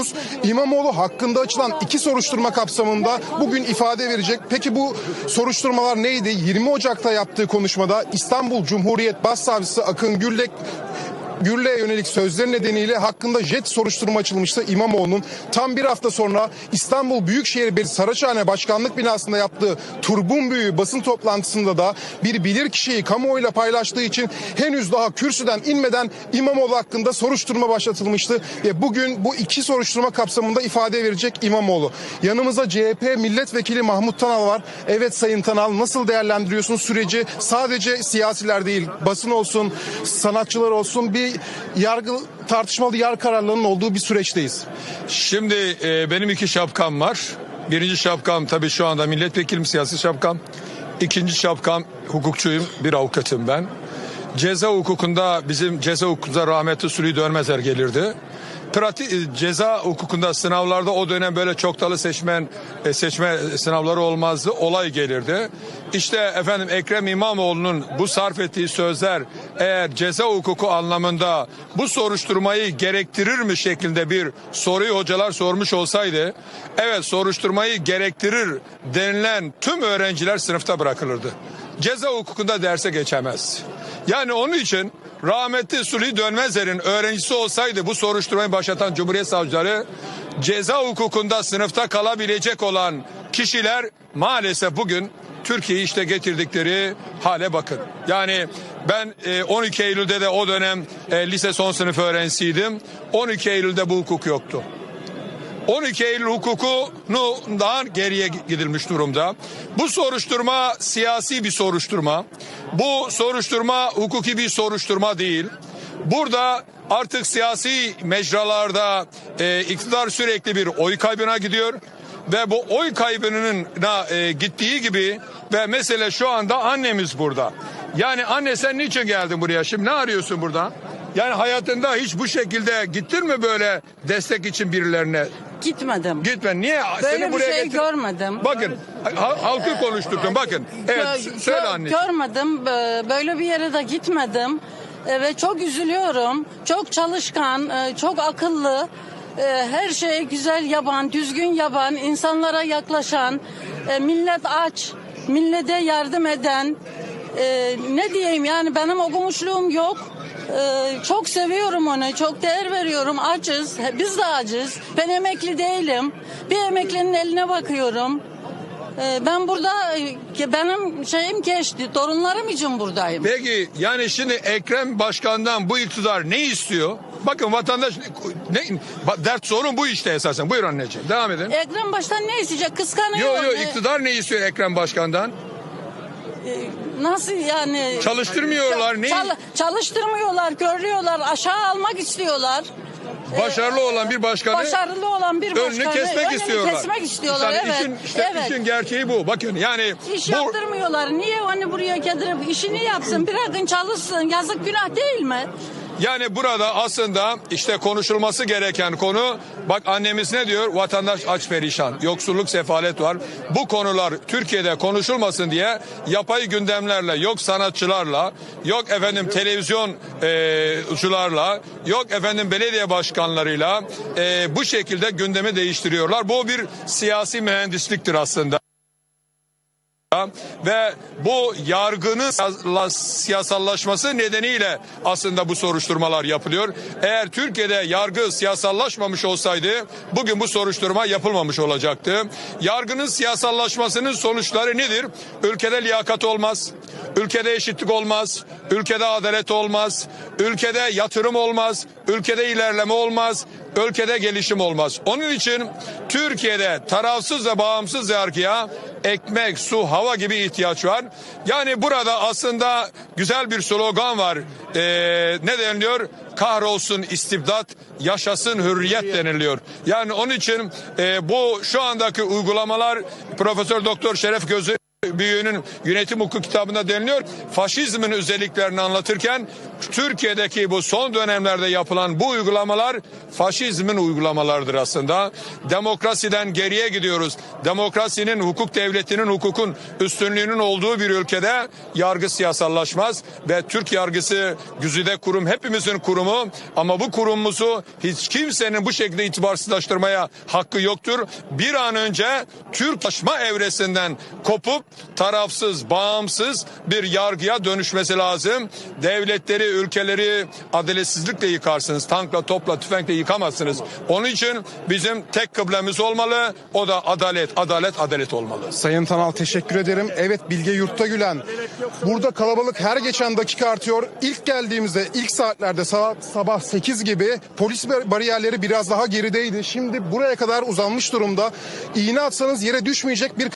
biliyorsunuz İmamoğlu hakkında açılan iki soruşturma kapsamında bugün ifade verecek. Peki bu soruşturmalar neydi? 20 Ocak'ta yaptığı konuşmada İstanbul Cumhuriyet Başsavcısı Akın Gürlek Gürle'ye yönelik sözleri nedeniyle hakkında jet soruşturma açılmıştı İmamoğlu'nun. Tam bir hafta sonra İstanbul Büyükşehir Belediyesi Saraçhane Başkanlık binasında yaptığı Turbun Büyüğü basın toplantısında da bir bilirkişiyi kamuoyuyla paylaştığı için henüz daha kürsüden inmeden İmamoğlu hakkında soruşturma başlatılmıştı. Ve bugün bu iki soruşturma kapsamında ifade verecek İmamoğlu. Yanımızda CHP milletvekili Mahmut Tanal var. Evet Sayın Tanal nasıl değerlendiriyorsunuz süreci? Sadece siyasiler değil basın olsun, sanatçılar olsun bir yargı tartışmalı yargı kararlarının olduğu bir süreçteyiz. Şimdi e, benim iki şapkam var. Birinci şapkam tabii şu anda milletvekilim siyasi şapkam. İkinci şapkam hukukçuyum, bir avukatım ben. Ceza hukukunda bizim ceza hukukunda rahmetli Süleyman Dönmezer gelirdi. Pratik e, ceza hukukunda sınavlarda o dönem böyle çoktalı seçmen e, seçme sınavları olmazdı. Olay gelirdi. İşte efendim Ekrem İmamoğlu'nun bu sarf ettiği sözler eğer ceza hukuku anlamında bu soruşturmayı gerektirir mi şeklinde bir soruyu hocalar sormuş olsaydı evet soruşturmayı gerektirir denilen tüm öğrenciler sınıfta bırakılırdı. Ceza hukukunda derse geçemez. Yani onun için rahmetli Suli Dönmezer'in öğrencisi olsaydı bu soruşturmayı başlatan Cumhuriyet Savcıları ceza hukukunda sınıfta kalabilecek olan kişiler maalesef bugün Türkiye'yi işte getirdikleri hale bakın. Yani ben e, 12 Eylül'de de o dönem e, lise son sınıf öğrencisiydim. 12 Eylül'de bu hukuk yoktu. 12 Eylül hukukundan geriye gidilmiş durumda. Bu soruşturma siyasi bir soruşturma. Bu soruşturma hukuki bir soruşturma değil. Burada artık siyasi mecralarda e, iktidar sürekli bir oy kaybına gidiyor ve bu oy kaybının e, gittiği gibi ve mesele şu anda annemiz burada. Yani anne sen niçin geldin buraya? Şimdi ne arıyorsun burada? Yani hayatında hiç bu şekilde gittin mi böyle destek için birilerine? Gitmedim. Gitme. Niye? Böyle Seni bir buraya şey getir- görmedim. Bakın ha- halkı konuşturdum bakın. Evet Gö- söyle gö- anneciğim. Görmedim. Bö- Böyle bir yere de gitmedim. E, Ve çok üzülüyorum. Çok çalışkan, e, çok akıllı. e, Her şeyi güzel yapan, düzgün yapan, insanlara yaklaşan, e, millet aç, millete yardım eden. e, Ne diyeyim yani benim okumuşluğum yok. E, Çok seviyorum onu, çok değer veriyorum. Acız, biz de acız. Ben emekli değilim. Bir emeklinin eline bakıyorum. Ee, Ben burada e, benim şeyim geçti. Torunlarım için buradayım. Peki yani şimdi Ekrem Başkan'dan bu iktidar ne istiyor? Bakın vatandaş ne, dert sorun bu işte esasen. Buyur anneciğim devam edin. Ekrem Baş'tan ne isteyecek? Kıskanıyor. Yo yo Ee, iktidar ne istiyor Ekrem Başkan'dan? Nasıl yani? Çalıştırmıyorlar, ne- Çal- çalıştırmıyorlar, körlüyorlar, aşağı almak istiyorlar. Başarılı olan bir başkanı Başarılı olan bir önünü başkanı kesmek önünü istiyorlar. kesmek istiyorlar. İşte evet. işin, işte evet. işin gerçeği bu. Bakın yani İş bu yaptırmıyorlar. Niye onu buraya getirip işini yapsın, bırakın çalışsın. Yazık günah değil mi? Yani burada aslında işte konuşulması gereken konu bak annemiz ne diyor? Vatandaş aç perişan, yoksulluk, sefalet var. Bu konular Türkiye'de konuşulmasın diye yapay gündemlerle, yok sanatçılarla, yok efendim televizyon e, yok efendim belediye başkanlarıyla e, bu şekilde gündemi değiştiriyorlar. Bu bir siyasi mühendisliktir aslında. Ve bu yargının siyasal- siyasallaşması nedeniyle aslında bu soruşturmalar yapılıyor. Eğer Türkiye'de yargı siyasallaşmamış olsaydı bugün bu soruşturma yapılmamış olacaktı. Yargının siyasallaşmasının sonuçları nedir? Ülkede liyakat olmaz, ülkede eşitlik olmaz, ülkede adalet olmaz, ülkede yatırım olmaz, ülkede ilerleme olmaz, ülkede gelişim olmaz. Onun için Türkiye'de tarafsız ve bağımsız yargıya ekmek, su, hava gibi ihtiyaç var. Yani burada aslında güzel bir slogan var. Ee, ne deniliyor? Kahrolsun istibdat, yaşasın hürriyet deniliyor. Yani onun için e, bu şu andaki uygulamalar Profesör Doktor Şeref Gözü büyüğünün yönetim hukuku kitabında deniliyor. Faşizmin özelliklerini anlatırken Türkiye'deki bu son dönemlerde yapılan bu uygulamalar faşizmin uygulamalarıdır aslında. Demokrasiden geriye gidiyoruz. Demokrasinin, hukuk devletinin, hukukun üstünlüğünün olduğu bir ülkede yargı siyasallaşmaz ve Türk yargısı güzide kurum hepimizin kurumu ama bu kurumumuzu hiç kimsenin bu şekilde itibarsızlaştırmaya hakkı yoktur. Bir an önce Türklaşma evresinden kopup tarafsız, bağımsız bir yargıya dönüşmesi lazım. Devletleri, ülkeleri adaletsizlikle yıkarsınız. Tankla, topla, tüfekle yıkamazsınız. Onun için bizim tek kıblemiz olmalı. O da adalet, adalet, adalet olmalı. Sayın Tanal teşekkür ederim. Evet Bilge Yurtta Gülen. Burada kalabalık her geçen dakika artıyor. İlk geldiğimizde ilk saatlerde saat sabah 8 gibi polis bar- bariyerleri biraz daha gerideydi. Şimdi buraya kadar uzanmış durumda. İğne atsanız yere düşmeyecek bir